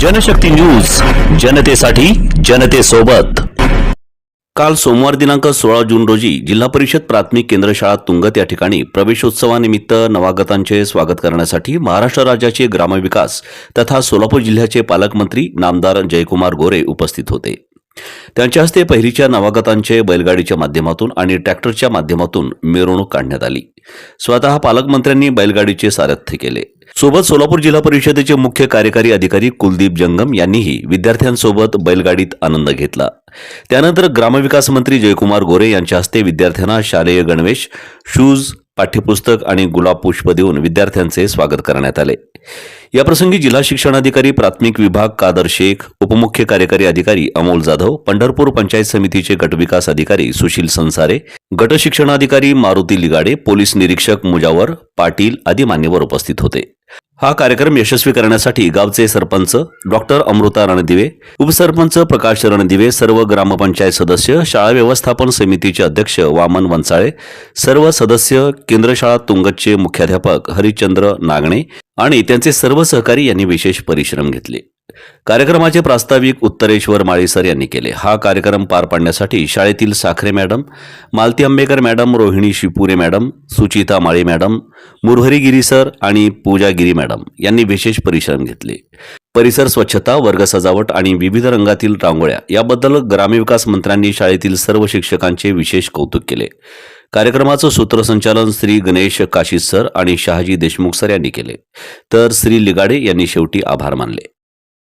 Janshakti news जनतेसाठी जनतेसोबत. काल सोमवार दिनांक सोळा जून रोजी जिल्हा परिषद प्राथमिक केंद्र शाळा तुंगत या ठिकाणी प्रवेशोत्सवानिमित्त नवागतांचे स्वागत करण्यासाठी महाराष्ट्र राज्याचे ग्रामविकास तथा सोलापूर जिल्ह्याचे पालकमंत्री नामदार जयकुमार गोरे उपस्थित होते. त्यांच्या हस्ते पहिलीच्या नवागतांचे बैलगाडीच्या माध्यमातून आणि ट्रॅक्टरच्या माध्यमातून मिरवणूक काढण्यात आली. स्वतः पालकमंत्र्यांनी बैलगाडीचे सारथ्य केले. सोबत सोलापूर जिल्हा परिषदेचे मुख्य कार्यकारी अधिकारी कुलदीप जंगम यांनीही विद्यार्थ्यांसोबत बैलगाडीत आनंद घेतला. त्यानंतर ग्रामविकास मंत्री जयकुमार गोरे यांच्या हस्ते विद्यार्थ्यांना शालेय गणवेश शूज पाठ्यपुस्तक आणि गुलाब पुष्प देऊन विद्यार्थ्यांचे स्वागत करण्यात आले. याप्रसंगी जिल्हा शिक्षणाधिकारी प्राथमिक विभाग कादर शेख उपमुख्य कार्यकारी अधिकारी अमोल जाधव पंढरपूर पंचायत समितीचे गटविकास अधिकारी सुशील संसारे गट शिक्षणाधिकारी मारुती लिगाडे पोलीस निरीक्षक मुजावर पाटील आदी मान्यवर उपस्थित होते. हा कार्यक्रम यशस्वी करण्यासाठी गावचे सरपंच डॉक्टर अमृता रणदिवे उपसरपंच प्रकाश रणदिवे सर्व ग्रामपंचायत सदस्य शाळा व्यवस्थापन समितीचे अध्यक्ष वामन वंचाळे सर्व सदस्य केंद्रशाळा तुंगतचे मुख्याध्यापक हरिश्चंद्र नागणे आणि त्यांचे सर्व सहकारी यांनी विशेष परिश्रम घेतले. कार्यक्रमाचे प्रास्ताविक उत्तरेश्वर माळीसर यांनी केले. हा कार्यक्रम पार पाडण्यासाठी शाळेतील Sakhare madam Malti Ambekar madam Rohini Shipure madam Suchita Mali madam Murhari Giri sir आणि पूजा गिरी मॅडम यांनी विशेष परिश्रम घेतले. परिसर स्वच्छता वर्ग सजावट आणि विविध रंगातील रांगोळ्या याबद्दल ग्रामविकास मंत्र्यांनी शाळेतील सर्व शिक्षकांचे विशेष कौतुक केले. कार्यक्रमाचं सूत्रसंचालन श्री गणेश काशी सर आणि शहाजी देशमुख सर यांनी केले. तर श्री लिगाडे यांनी शेवटी आभार मानले.